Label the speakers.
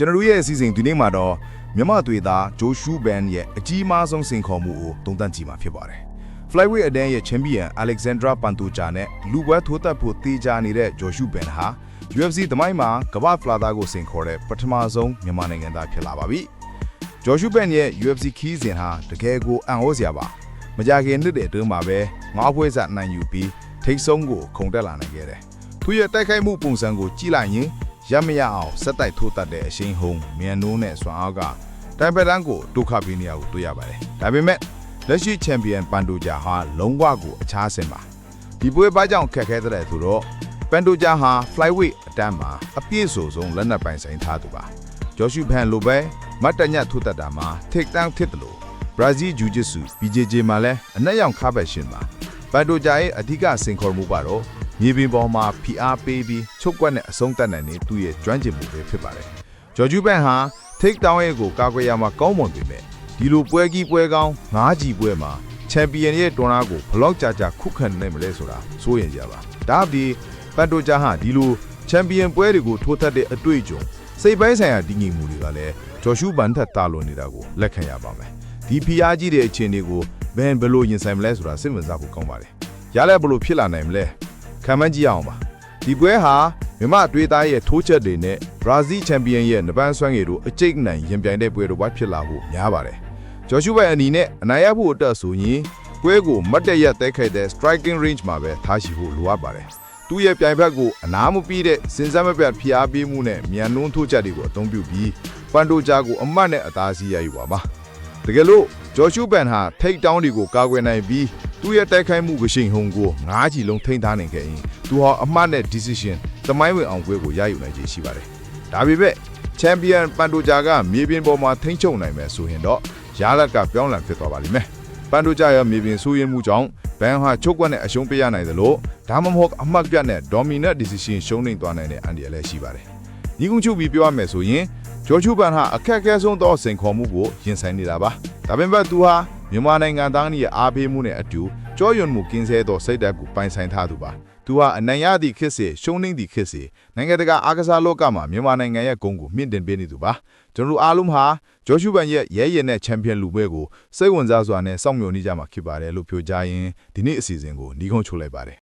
Speaker 1: ကျွန်တော်တို့ရဲ့အစီအစဉ်ဒီနေ့မှာတော့မြန်မာသွေသားဂျိုရှူဘန်ရဲ့အကြီးမားဆုံးစင်ခေါ်မှုကိုတုံ့တက်ကြည့်မှာဖြစ်ပါတယ် Flyweight အဒန်းရဲ့ချန်ပီယံ Alexandra Pantoja နဲ့လူပွဲထိုးသက်ဖို့တေးကြနေတဲ့ဂျိုရှူဘန်ဟာ UFC သမိုင်းမှာကမ္ဘာဖလာသားကိုစင်ခေါ်တဲ့ပထမဆုံးမြန်မာနိုင်ငံသားဖြစ်လာပါပြီဂျိုရှူဘန်ရဲ့ UFC ခီးစဉ်ဟာတကယ်ကိုအံ့ဩစရာပါမကြခင်နှစ်တဲ့အတွင်းမှာပဲငါးဖွဲစားနိုင်ယူပြီးထိတ်ဆုံးကိုခုန်တက်လာနိုင်ခဲ့တယ်သူရဲ့တိုက်ခိုက်မှုပုံစံကိုကြည့်လိုက်ရင် ရမရအောင်စက်တိုက်ထိုးတတ်တဲ့အရှိန်ဟုန်မြန်နိုးနဲ့စွမ်းအားကတိုင်ပက်တန်းကိုဒုက္ခပေးနေရကိုတွေ့ရပါတယ်။ဒါပေမဲ့လက်ရှိချန်ပီယံပန်တိုဂျာဟာလုံးဝကိုအခြားဆင်ပါ။ဒီပွဲပါကြောင့်ခက်ခဲတဲ့ဆိုတော့ပန်တိုဂျာဟာ flyweight အတန်းမှာအပြည့်စုံဆုံးလက်နက်ပိုင်ဆိုင်ထားသူပါ။ဂျော်ရှူဖန်လိုပဲမတ်တညတ်ထိုးတတ်တာမှာထိတ်တန်းဖြစ်တယ်လို့ဘရာဇီးဂျူဂျစ်ဆူ BJJ မှာလည်းအနက်ရောင်ခါဘက်ရှင်ပါပန်တိုဂျာရဲ့အဓိကစင်ခေါ်မှုကတော့ မြေပြင်ပေါ်မှာဖိအားပေးပြီးချုပ်ကွက်နဲ့အဆုံးတတ်နိုင်တဲ့သူ့ရဲ့ကျွမ်းကျင်မှုပဲဖြစ်ပါတယ်။ဂျော်ဂျူဘန်ဟာ take down ရဲ့ကိုကာကွယ်ရမှာကောင်းမွန်ပေမဲ့ဒီလိုပွဲကြီးပွဲကောင်းငါးကြီးပွဲမှာချန်ပီယံရဲ့တွန်းအားကိုဘလောက်ကြာကြာခုခံနိုင်မလဲဆိုတာစိုးရင်ကြပါ။ဒါအပြင်ပန်တိုဂျာဟာဒီလိုချန်ပီယံပွဲတွေကိုထိုးထက်တဲ့အတွေ့အကြုံစိတ်ပိုင်းဆိုင်ရာတည်ငြိမ်မှုတွေကလည်းဂျော်ရှူဘန်ထက်တာလွန်နေတာကိုလက်ခံရပါမယ်။ဒီဖိအားကြီးတဲ့အခြေအနေကိုဘန်ဘယ်လိုရင်ဆိုင်မလဲဆိုတာစိတ်ဝင်စားဖို့ကောင်းပါတယ်။ရလဲဘယ်လိုဖြစ်လာနိုင်မလဲ။ ခံမှန်းကြည့်အောင်ပါဒီပွဲဟာမြမအတွေးသားရဲ့ထိုးချက်တွေနဲ့ဘရာဇီးချန်ပီယံရဲ့နပန်းဆွမ်းရည်တို့အကျိတ်နိုင်ရင်ပြိုင်တဲ့ပွဲတော်ဘာဖြစ်လာဖို့များပါတယ်ဂျော်ရှူဘိုင်အနီနဲ့အနိုင်ရဖို့အတွက်ဆိုရင်ပွဲကိုမတ်တရက်တဲခိုက်တဲ့ striking range မှာပဲထားရှိဖို့လိုအပ်ပါတယ်သူ့ရဲ့ပြိုင်ဘက်ကိုအနားမပြီးတဲ့စင်စမ်းမပြတ်ဖိအားပေးမှုနဲ့မြန်နှုံးထိုးချက်တွေကိုအသုံးပြုပြီးပန်တိုဂျာကိုအမတ်နဲ့အသားစီးရယူပါပါတကယ်လို့ဂျော်ရှူဘန်ဟာထိတ်တောင်းတွေကိုကာကွယ်နိုင်ပြီး သူ့ရဲ့တိုက်ခိုက်မှုကရှိန်ဟုန်ကိုငါးချီလုံးထိန်းထားနိုင်ခဲ့ရင်သူဟာအမှတ်နဲ့ decision သမိုင်းဝင်အောင်ပွဲကိုရယူနိုင်ခြင်းရှိပါတယ်။ဒါပေမဲ့ချန်ပီယံပန်တိုဂျာကမြေပြင်ပေါ်မှာထိန်းချုပ်နိုင်မယ်ဆိုရင်တော့ရလက်ကပြောင်းလဲဖြစ်သွားပါလိမ့်မယ်။ပန်တိုဂျာရဲ့မြေပြင်ဆိုးရင်မှုကြောင့်ဘန်ဟာချုပ်ကွက်နဲ့အရှုံးပေးရနိုင်သလိုဒါမှမဟုတ်အမှတ်ပြတ်နဲ့ dominant decision ရှုံးနေသွားနိုင်တဲ့အန်ဒီရလည်းရှိပါတယ်။ညီကုန်းချုပ်ပြီးပြောရမယ်ဆိုရင်ဂျော်ချူဘန်ဟာအခက်အခဲဆုံးသောစင်ခေါ်မှုကိုရင်ဆိုင်နေတာပါ။ဒါပေမဲ့သူဟာ မြန်မာနိုင်ငံသားတွေရဲ့အားပေးမှုနဲ့အတူကြောရွံ့မှုကင်းဆဲသောစိတ်ဓာတ်ကိုပိုင်ဆိုင်ထားသူပါ။သူဟာအနိုင်ရသည့်ခေတ်စေရှုံးနှင်းသည့်ခေတ်စေနိုင်ငံတကာအားကစားလောကမှာမြန်မာနိုင်ငံရဲ့ဂုဏ်ကိုမြင့်တင်ပေးနေသူပါ။ကျွန်တော်တို့အားလုံးဟာဂျော်ရှူဘန်ရဲ့ရဲရဲနဲ့ချန်ပီယံလူပွဲကိုစိတ်ဝင်စားစွာနဲ့စောင့်မျှော်နေကြမှာဖြစ်ပါတယ်လို့ပြောကြရင်ဒီနေ့အစီအစဉ်ကိုညီကုန်းချုပ်လိုက်ပါတယ်